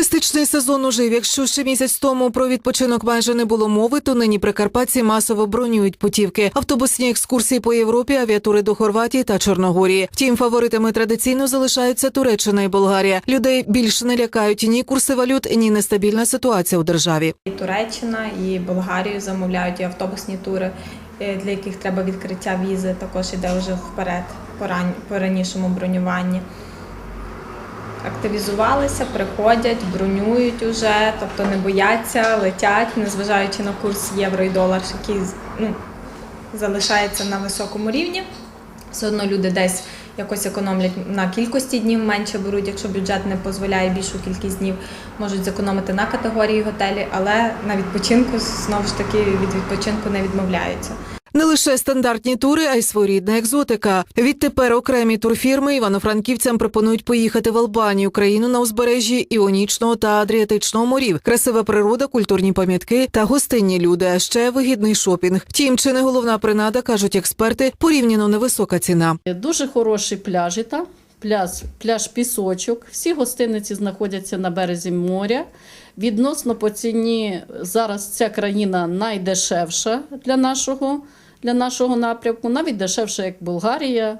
Туристичний сезон ожив. Якщо ще місяць тому про відпочинок майже не було мови, то нині прикарпатці масово бронюють путівки. Автобусні екскурсії по Європі, авіатури до Хорватії та Чорногорії. Втім, фаворитами традиційно залишаються Туреччина і Болгарія. Людей більше не лякають ні курси валют, ні нестабільна ситуація у державі. І Туреччина, і Болгарію замовляють і автобусні тури, е, для яких треба відкриття візи, також іде вже вперед по ранішому бронюванні. Активізувалися, приходять, бронюють уже, тобто не бояться, летять, незважаючи на курс євро і долар, який ну, залишається на високому рівні. Все одно люди десь якось економлять на кількості днів, менше беруть, якщо бюджет не дозволяє більшу кількість днів, можуть зекономити на категорії готелі, але на відпочинку знову ж таки від відпочинку не відмовляються. Не лише стандартні тури, а й своєрідна екзотика. Відтепер окремі турфірми івано-франківцям пропонують поїхати в Албанію, країну на узбережжі Іонічного та Адріатичного морів. Красива природа, культурні пам'ятки та гостинні люди, а ще вигідний шопінг. Втім, чи не головна принада, кажуть експерти, порівняно невисока ціна. Дуже хороші пляжі там. Пляж, пляж пісочок. Всі гостиниці знаходяться на березі моря. Відносно по ціні зараз ця країна найдешевша для нашого, для нашого напрямку, навіть дешевша, як Болгарія,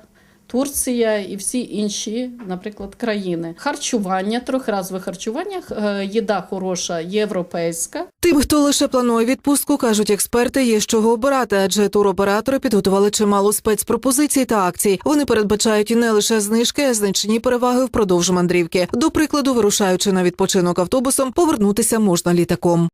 Турція і всі інші, наприклад, країни. Харчування, трьохразове харчування, е, їда хороша, європейська. Тим, хто лише планує відпустку, кажуть експерти, є з чого обирати, адже туроператори підготували чимало спецпропозицій та акцій. Вони передбачають не лише знижки, а значні переваги впродовж мандрівки. До прикладу, вирушаючи на відпочинок автобусом, повернутися можна літаком.